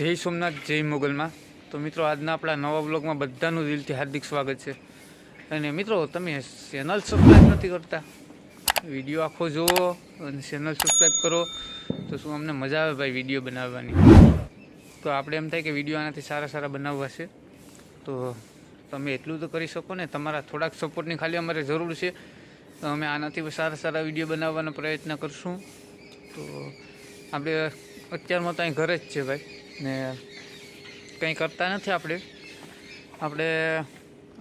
જય સોમનાથ, જય મોગલમાં. તો મિત્રો, આજના આપણા નવા બ્લોગમાં બધાનું દિલથી હાર્દિક સ્વાગત છે. અને મિત્રો, તમે ચેનલ સબસ્ક્રાઈબ નથી કરતા? વીડિયો આખો જુઓ અને ચેનલ સબસ્ક્રાઈબ કરો તો શું અમને મજા આવે ભાઈ વીડિયો બનાવવાની? તો આપણે એમ થાય કે વીડિયો આનાથી સારા સારા બનાવવા છે. તો તમે એટલું તો કરી શકો ને, તમારા થોડાક સપોર્ટની ખાલી અમારે જરૂર છે. તો અમે આનાથી સારા સારા વીડિયો બનાવવાનો પ્રયત્ન કરશું. તો આપણે અત્યારમાં તો અહીં ઘરે જ છે ભાઈ. ને કંઈ કરતા નથી આપણે. આપણે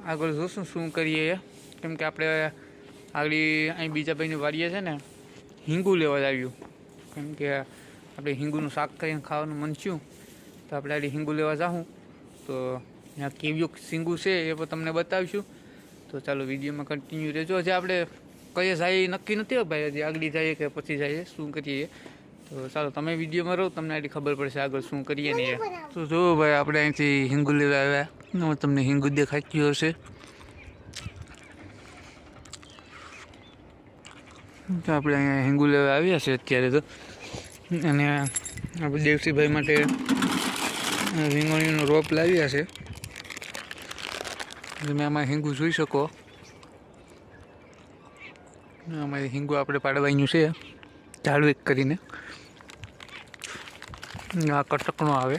આગળ જોશું શું કરીએ. કેમ કે આપણે આગળ અહીં બીજા ભાઈની વાડીએ છે ને, હિંગુ લેવા આવ્યું. કેમ કે આપણે હિંગુનું શાક કરીને ખાવાનું મન થયું, તો આપણે આગળ હિંગુ લેવા જાઉં તો ત્યાં કેવ્યું સિંગુ છે એ પણ તમને બતાવીશું. તો ચાલો વિડીયોમાં કન્ટિન્યુ રહેજો. હજી આપણે કઈ જાય નક્કી નથી ભાઈ. હજી આગળ જઈએ કે પછી જઈએ, શું કરીએ. તો ચાલો તમે વિડીયોમાં રહો તમને આટલી ખબર પડશે આગળ શું કરીએ ને તો જો ભાઈ આપણે અહીંથી હિંગુ લેવા આવ્યા. હું તમને હિંગુ દેખાતી હશે. તો આપણે અહીંયા હિંગુ લેવા આવ્યા છે અત્યારે તો. અને આપણે દેવસીભાઈ માટે રીંગણીનો રોપ લાવ્યા છે. તમે આમાં હિંગુ જોઈ શકો. અમારે હિંગુ આપણે પાડવાનું છે. ઝાડવેક કરીને. આ કટકનો આવે.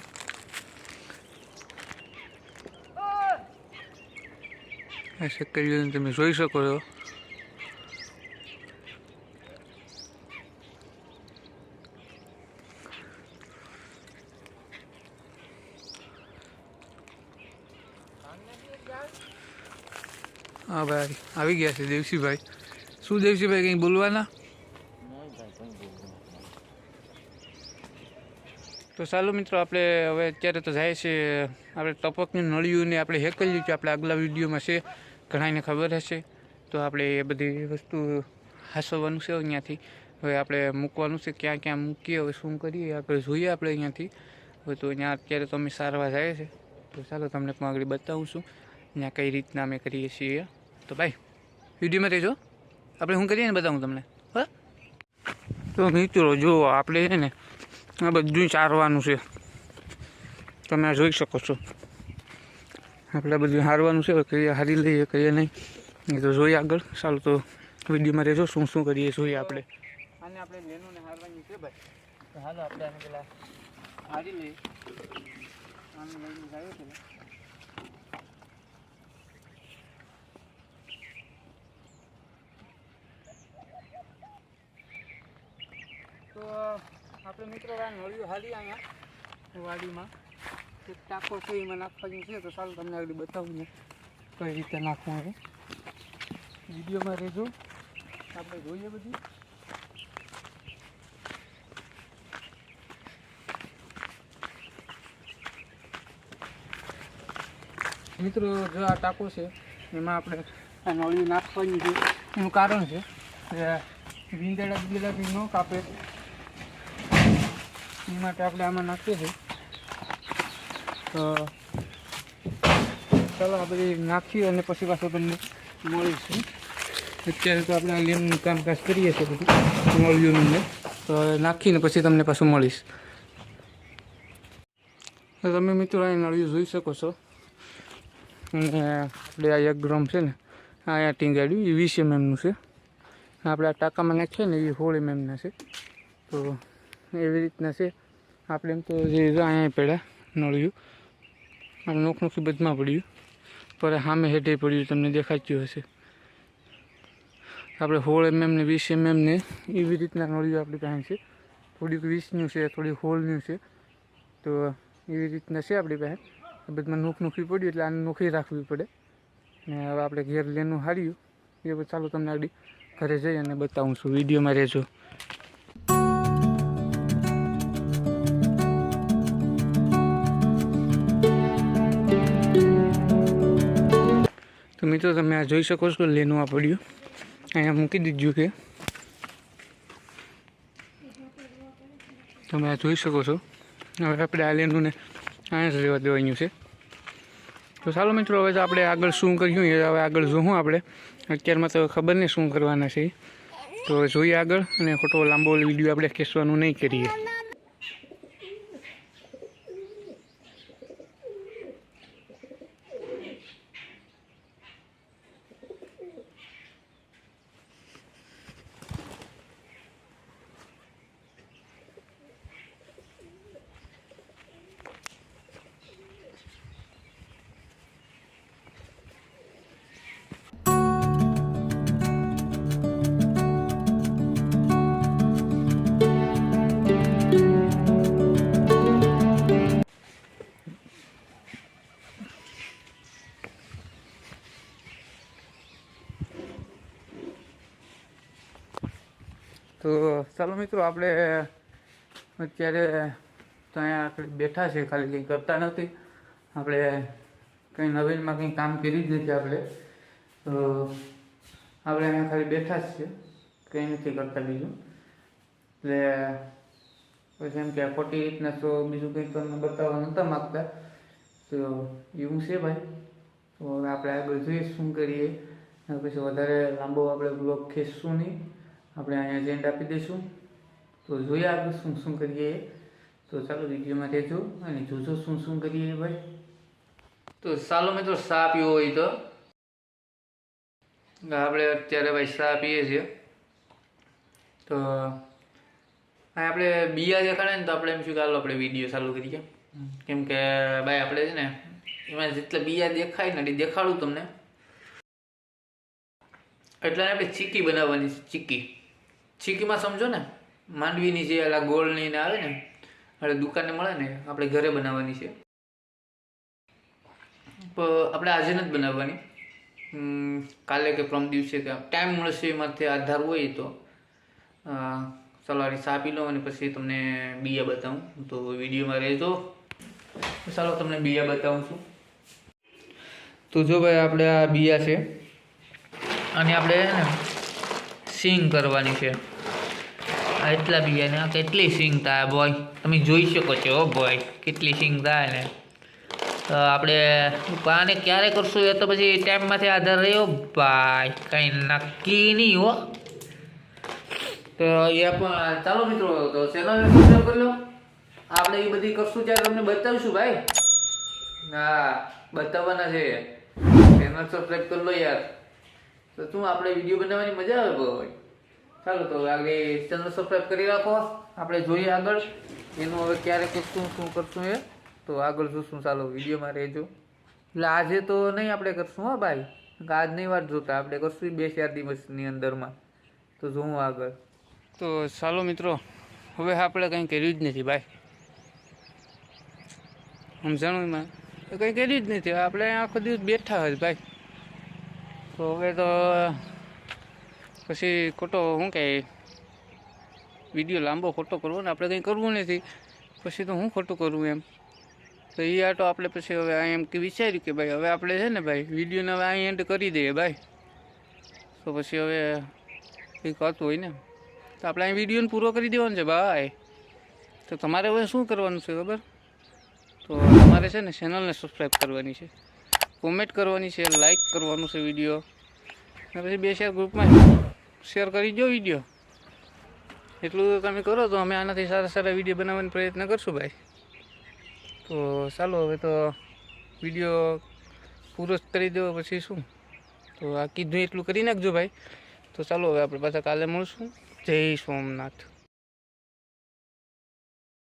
આ શક્કરીઓને તમે જોઈ શકો છો. હા ભાઈ, આવી ગયા છે દેવસીભાઈ. શું દેવસીભાઈ, કંઈ બોલવાના? તો ચાલો મિત્રો, આપણે હવે અત્યારે તો જાય છે, આપણે ટપકની નળિયું ને આપણે હેકલ્યું છે. આપણે આગલા વિડીયોમાં છે, ઘણાને ખબર હશે. તો આપણે એ બધી વસ્તુ હાસવવાનું છે અહીંયાથી. હવે આપણે મૂકવાનું છે, ક્યાં ક્યાં મૂકીએ, હવે શું કરીએ, આપણે જોઈએ આપણે અહીંયાથી. હવે તો અહીંયા અત્યારે તો અમે સારવાર જાય છે. તો ચાલો તમને પણ આગળ બતાવું છું ત્યાં કઈ રીતના અમે કરીએ છીએ. તો ભાઈ, વિડીયોમાં રહેજો. આપણે શું કરીએ ને બતાવું તમને. હા? તો મિત્રો, જો આપણે છે ને આ બધું ચારવાનું છે. તમે આ જોઈ શકો છો. આપણે બધું હારવાનું છે કઈ હારી લઈએ કઈએ નહીં. એ તો જોઈએ આગળ. ચાલો તો વિડીયોમાં રહેજો. શું શું કરીએ, જોઈએ આપણે. હારી લઈએ તો આપણે મિત્રો આ નળિયું હાલી અહીંયા, વાડીમાં. એક ટાંકો છે, એમાં નાખવાની છે, તો ચાલો તમને આગળ બતાવું ને કઈ રીતે નાખવું હવે વિડીયોમાં રહેજો. આપણે જોઈએ બધું. મિત્રો, જો આ ટાંકો છે, એમાં આપણે આ નળિયું નાખવાની છે. એનું કારણ છે, કે ભીંદડા બિંદડા ન કાપે. એ માટે આપણે આમાં નાખીએ છીએ. તો ચાલો આ બધી નાખીએ અને પછી પાછું તમને મળીશું. અત્યારે તો આપણે આ લીમનું કામકાજ કરીએ છીએ બધું, મળ્યું અમને તો નાખીને પછી તમને પાછું મળીશ. તો તમે મિત્રો અહીં નળિયું જોઈ શકો છો. અને આપણે આ એક ગ્રામ છે ને અહીંયા ટીંગાડ્યું, એ વીસ એમએમનું છે. આપણે આ ટાંકામાં નાખીએ ને, એ સોળ એમએમના છે. તો એવી રીતના છે. આપણે એમ તો જે અહીંયા પડ્યા, નળિયું. અને નોખનોખી બધમાં પડ્યું. પર સામે હેઠે પડ્યું, તમને દેખાતું હશે. આપણે હોળ એમએમ ને વીસ એમએમ ને એવી રીતના નળિયું આપણી પાસે છે. થોડીક વીસનું છે, થોડીક હોળનું છે. તો એવી રીતના છે આપણી પાસે. બધમાં નોખ નોખી પડ્યું એટલે આને નોખી રાખવી પડે. ને હવે આપણે ઘેર લેનું હાર્યું. એ ચાલો તમને આગળ ઘરે જઈ અને બતાવું છું. વિડીયોમાં રહેજો. મિત્રો, તમે આ જોઈ શકો છો, લેનું આ પડ્યું. અહીંયા મૂકી દીધું કે તમે આ જોઈ શકો છો. હવે આપણે આ લેનુંને અહીંયા જ રહેવા દેવાનું છે. તો ચાલો મિત્રો, હવે આપણે આગળ શું કર્યું, એ હવે આગળ જોઉં આપણે. અત્યારમાં તો ખબર નહીં શું કરવાના છે. તો જોઈએ આગળ અને ખોટો લાંબો વીડિયો આપણે ખેંચવાનું નહીં કરીએ. તો ચાલો મિત્રો, આપણે અત્યારે તો અહીંયા આપણે બેઠા છે, ખાલી કંઈ કરતા નથી. આપણે કંઈ નવીનમાં કંઈ કામ કરી જ નથી આપણે. તો આપણે અહીંયા ખાલી બેઠા જ છે કંઈ નથી કરતા બીજું. એટલે એમ કે ખોટી રીતના તો બીજું કંઈ તમને બતાવવા નહોતા માગતા. તો એવું છે ભાઈ. તો આપણે આગળ જોઈએ શું કરીએ. પછી વધારે લાંબો આપણે બ્લોગ ખેંચશું નહીં. આપણે અહીંયા જેન્ડ આપી દઈશું. તો જોઈએ આપણે શું શું કરીએ. તો ચાલો વિડીયોમાં રહેજો અને જોજો શું શું કરીએ ભાઈ. તો ચાલો તો ચા પીવો હોય તો. આપણે અત્યારે ભાઈ ચા પીએ છીએ. તો આપણે બિયા દેખાડે ને તો આપણે એમ શું હાલો આપણે વીડિયો ચાલુ કરીએ. કેમ કે ભાઈ આપણે છે ને, એમાં જેટલા બિયા દેખાય ને દેખાડું તમને. એટલે આપણે ચીકી બનાવવાની છે ચીકી ચીકીમાં સમજો ને, માંડવીની જે ઓલા ગોળની ને આવે ને આપણે દુકાને મળે ને, આપણે ઘરે બનાવવાની છે. આપણે આજે નથી બનાવવાની. કાલે કે પ્રમ દિવસે કે ટાઈમ મળશે એમાંથી આધાર હોય તો. ચાલો ચા પી લો અને પછી તમને બીયા બતાવું. તો વિડીયોમાં રહેજો. ચાલો તમને બીયા બતાવું છું. તો જો ભાઈ, આપણે આ બિયા છે. અને આપણે ને, સિંગ કરવાની છે. આ એટલા બીજાને કેટલી સિંગ થાય બોય તમે જોઈ શકો છો બોય કેટલી સિંગ થાય ને તો આપણે પાને ક્યારે કરશું? એ તો પછી ટાઈમમાંથી આધાર રહ્યો, ભાઈ, કંઈ નક્કી નહીં, હો. તો એ પણ, ચાલો મિત્રો, તો ચેનલ સબસ્ક્રાઈબ કરી લો. આપણે એ બધી કરશું ત્યારે તમને બતાવીશું, ભાઈ. હા, બતાવવાના છે. ચેનલ સબસ્ક્રાઈબ કરી લો યાર. તો શું, આપણે વીડિયો બનાવવાની મજા આવે ભાઈ ચાલો, તો આગળ ચેનલ સબસ્ક્રાઈબ કરી રાખો. આપણે જોઈએ આગળ. એનું હવે ક્યારે કરશું શું કરશું એ? તો આગળ જોશું, ચાલો, વિડીયોમાં રહેજો. એટલે આજે તો નહીં આપણે કરશું, હો ભાઈ. આજ નહીં વાત જોતા, આપણે કરશું બે ચાર દિવસની અંદરમાં. તો જોવું આગળ. તો ચાલો મિત્રો, હવે આપણે કંઈ કર્યું જ નથી, ભાઈ. સમજાણું એમાં. કંઈ કર્યું જ નથી. આપણે આખો દિવસ બેઠા હોય, ભાઈ. તો હવે તો પછી ખોટો શું કહે વીડિયો લાંબો ખોટો કરવો ને આપણે કંઈ કરવું નથી. પછી તો હું ખોટું કરું એમ? તો એ આટો આપણે પછી હવે આ એમ કે વિચાર્યું કે ભાઈ હવે આપણે છે ને ભાઈ વિડીયોને હવે અહીં એન્ડ કરી દઈએ ભાઈ. તો પછી હવે કંઈક હતું હોય ને. તો આપણે અહીં વિડીયોને પૂરો કરી દેવાનો છે ભાઈ. તો તમારે હવે શું કરવાનું છે ખબર? તો તમારે છે ને ચેનલને સબસ્ક્રાઈબ કરવાની છે. કોમેન્ટ કરવાની છે લાઈક કરવાનું છે વીડિયો અને પછી બે શેર ગ્રુપમાં શેર કરી દો વીડિયો એટલું તમે કરો તો અમે આનાથી સારા સારા વીડિયો બનાવવાનો પ્રયત્ન કરશું ભાઈ. તો ચાલો હવે તો વીડિયો પૂરો કરી દેવો પછી શું? તો આ કીધું એટલું કરી નાખજો ભાઈ. તો ચાલો હવે આપણે પાછા કાલે મળશું. જય સોમનાથ.